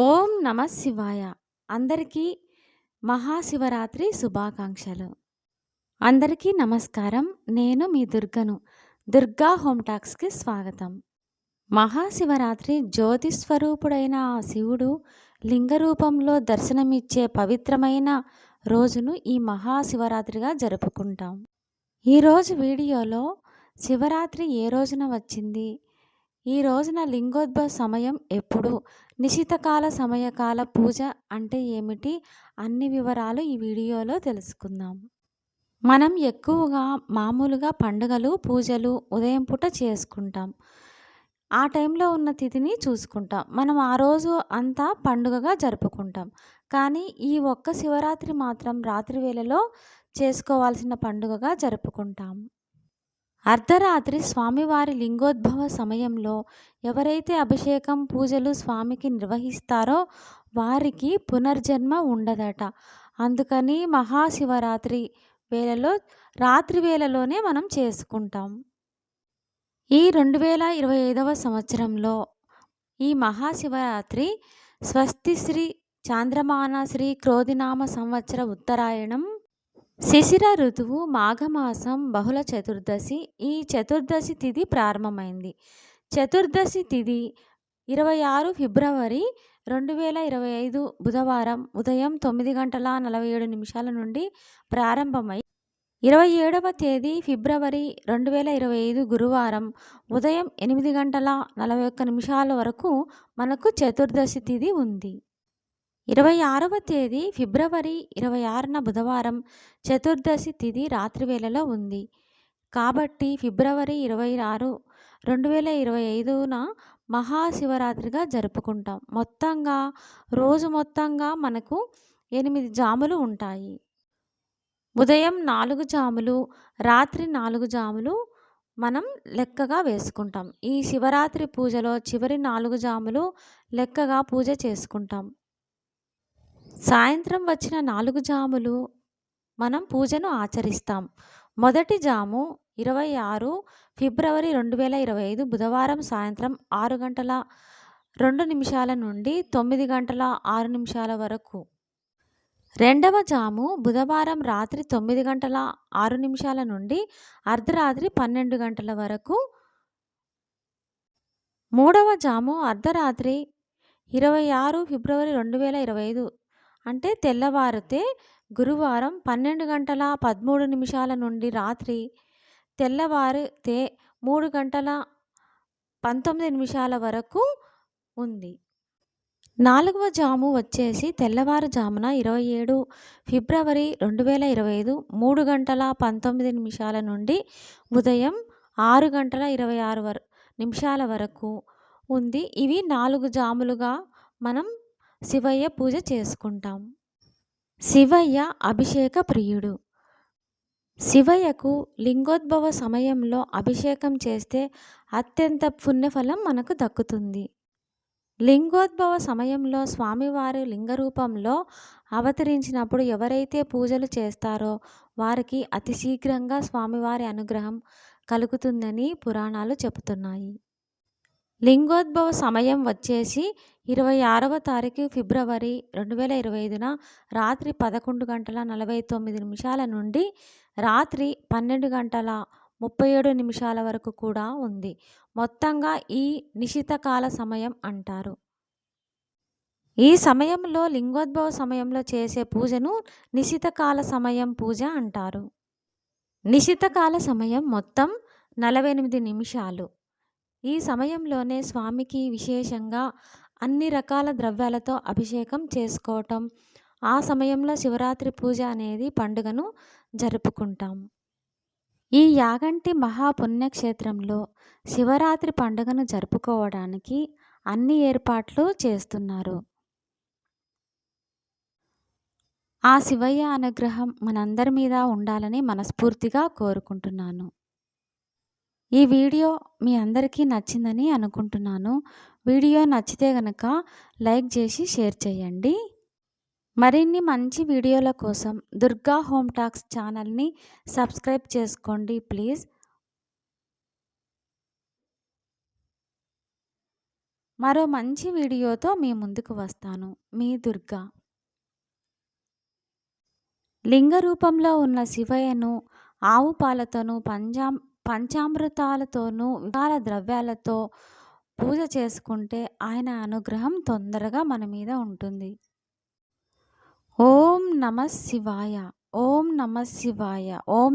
ఓం నమ శివాయ. అందరికీ మహాశివరాత్రి శుభాకాంక్షలు. అందరికీ నమస్కారం. నేను మీ దుర్గను. దుర్గా హోమ్ టాక్స్కి స్వాగతం. మహాశివరాత్రి జ్యోతి స్వరూపుడైన ఆ శివుడు లింగ రూపంలో దర్శనమిచ్చే పవిత్రమైన రోజును ఈ మహాశివరాత్రిగా జరుపుకుంటాం. ఈరోజు వీడియోలో శివరాత్రి ఏ రోజున వచ్చింది? ఈ రోజున లింగోద్భవ సమయం ఎప్పుడు? నిశితకాల సమయకాల పూజ అంటే ఏమిటి? అన్ని వివరాలు ఈ వీడియోలో తెలుసుకుందాం. మనం ఎక్కువగా మామూలుగా పండుగలు పూజలు ఉదయం పూట చేసుకుంటాం. ఆ టైంలో ఉన్న తిథిని చూసుకుంటాం. మనం ఆ రోజు అంతా పండుగగా జరుపుకుంటాం. కానీ ఈ ఒక్క శివరాత్రి మాత్రం రాత్రి వేళలో చేసుకోవాల్సిన పండుగగా జరుపుకుంటాం. అర్ధరాత్రి స్వామివారి లింగోద్భవ సమయంలో ఎవరైతే అభిషేకం పూజలు స్వామికి నిర్వహిస్తారో వారికి పునర్జన్మ ఉండదట. అందుకని మహాశివరాత్రి వేళలో రాత్రి వేళలోనే మనం చేసుకుంటాం. ఈ రెండు వేల ఇరవై ఐదవ సంవత్సరంలో ఈ మహాశివరాత్రి స్వస్తిశ్రీ చాంద్రమాన శ్రీ క్రోధినామ సంవత్సర ఉత్తరాయణం శిశిర ఋతువు మాఘమాసం బహుళ చతుర్దశి ఈ చతుర్దశి తిథి ప్రారంభమైంది. చతుర్దశి తిథి ఇరవై ఆరు ఫిబ్రవరి రెండు వేల ఇరవై ఐదు బుధవారం ఉదయం తొమ్మిది గంటల నలభై ఏడు నిమిషాల నుండి ప్రారంభమై ఇరవై ఏడవ తేదీ ఫిబ్రవరి రెండు వేల ఇరవై ఐదు గురువారం ఉదయం ఎనిమిది గంటల నలభై ఒక్క నిమిషాల వరకు మనకు చతుర్దశి తిథి ఉంది. ఇరవై ఆరవ తేదీ ఫిబ్రవరి ఇరవై ఆరున బుధవారం చతుర్దశి తిథి రాత్రి వేళలో ఉంది. కాబట్టి ఫిబ్రవరి ఇరవై ఆరు రెండు వేల ఇరవై ఐదున మహాశివరాత్రిగా జరుపుకుంటాం. మొత్తంగా రోజు మొత్తంగా మనకు ఎనిమిది జాములు ఉంటాయి. ఉదయం నాలుగు జాములు రాత్రి నాలుగు జాములు మనం లెక్కగా వేసుకుంటాం. ఈ శివరాత్రి పూజలో చివరి నాలుగు జాములు లెక్కగా పూజ చేసుకుంటాం. సాయంత్రం వచ్చిన నాలుగు జాములు మనం పూజను ఆచరిస్తాం. మొదటి జాము ఇరవై ఆరు ఫిబ్రవరి రెండు వేల ఇరవై ఐదు బుధవారం సాయంత్రం ఆరు గంటల రెండు నిమిషాల నుండి తొమ్మిది గంటల ఆరు నిమిషాల వరకు. రెండవ జాము బుధవారం రాత్రి తొమ్మిది గంటల ఆరు నిమిషాల నుండి అర్ధరాత్రి పన్నెండు గంటల వరకు. మూడవ జాము అర్ధరాత్రి ఇరవై ఆరు ఫిబ్రవరి రెండు వేల ఇరవై ఐదు అంటే తెల్లవారితే గురువారం పన్నెండు గంటల పదమూడు నిమిషాల నుండి రాత్రి తెల్లవారితే మూడు గంటల పంతొమ్మిది నిమిషాల వరకు ఉంది. నాలుగవ జాము వచ్చేసి తెల్లవారుజామున ఇరవై ఏడు ఫిబ్రవరి రెండు వేల ఇరవై ఐదు మూడు గంటల పంతొమ్మిది నిమిషాల నుండి ఉదయం ఆరు గంటల ఇరవై ఆరు వర నిమిషాల వరకు ఉంది. ఇవి నాలుగు జాములుగా మనం శివయ్య పూజ చేసుకుంటాం. శివయ్య అభిషేక ప్రియుడు. శివయ్యకు లింగోద్భవ సమయంలో అభిషేకం చేస్తే అత్యంత పుణ్యఫలం మనకు దక్కుతుంది. లింగోద్భవ సమయంలో స్వామివారి లింగ రూపంలో అవతరించినప్పుడు ఎవరైతే పూజలు చేస్తారో వారికి అతి శీఘ్రంగా స్వామివారి అనుగ్రహం కలుగుతుందని పురాణాలు చెబుతున్నాయి. లింగోద్భవ సమయం వచ్చేసి ఇరవై ఆరవ తారీఖు ఫిబ్రవరి రెండు వేల ఇరవై ఐదున రాత్రి పదకొండు గంటల నలభై తొమ్మిది నిమిషాల నుండి రాత్రి పన్నెండు గంటల ముప్పై ఏడు నిమిషాల వరకు కూడా ఉంది. మొత్తంగా ఈ నిశితకాల సమయం అంటారు. ఈ సమయంలో లింగోద్భవ సమయంలో చేసే పూజను నిశితకాల సమయం పూజ అంటారు. నిశితకాల సమయం మొత్తం నలభై ఎనిమిది నిమిషాలు. ఈ సమయంలోనే స్వామికి విశేషంగా అన్ని రకాల ద్రవ్యాలతో అభిషేకం చేసుకోవటం ఆ సమయంలో శివరాత్రి పూజ అనేది పండుగను జరుపుకుంటాం. ఈ యాగంటి మహాపుణ్యక్షేత్రంలో శివరాత్రి పండుగను జరుపుకోవడానికి అన్ని ఏర్పాట్లు చేస్తున్నారు. ఆ శివయ్య అనుగ్రహం మనందరి మీద ఉండాలని మనస్ఫూర్తిగా కోరుకుంటున్నాను. ఈ వీడియో మీ అందరికీ నచ్చిందని అనుకుంటున్నాను. వీడియో నచ్చితే కనుక లైక్ చేసి షేర్ చేయండి. మరిన్ని మంచి వీడియోల కోసం దుర్గా హోమ్ టాక్స్ ఛానల్ని సబ్స్క్రైబ్ చేసుకోండి ప్లీజ్. మరో మంచి వీడియోతో మీ ముందుకు వస్తాను. మీ దుర్గా. లింగ రూపంలో ఉన్న శివయ్యను ఆవు పాలతోనూ పంజాబ్ పంచామృతాలతోనూ వికాల ద్రవ్యాలతో పూజ చేసుకుంటే ఆయన అనుగ్రహం తొందరగా మన మీద ఉంటుంది. ఓం నమ శివాయ. ఓం నమ శివాయ. ఓం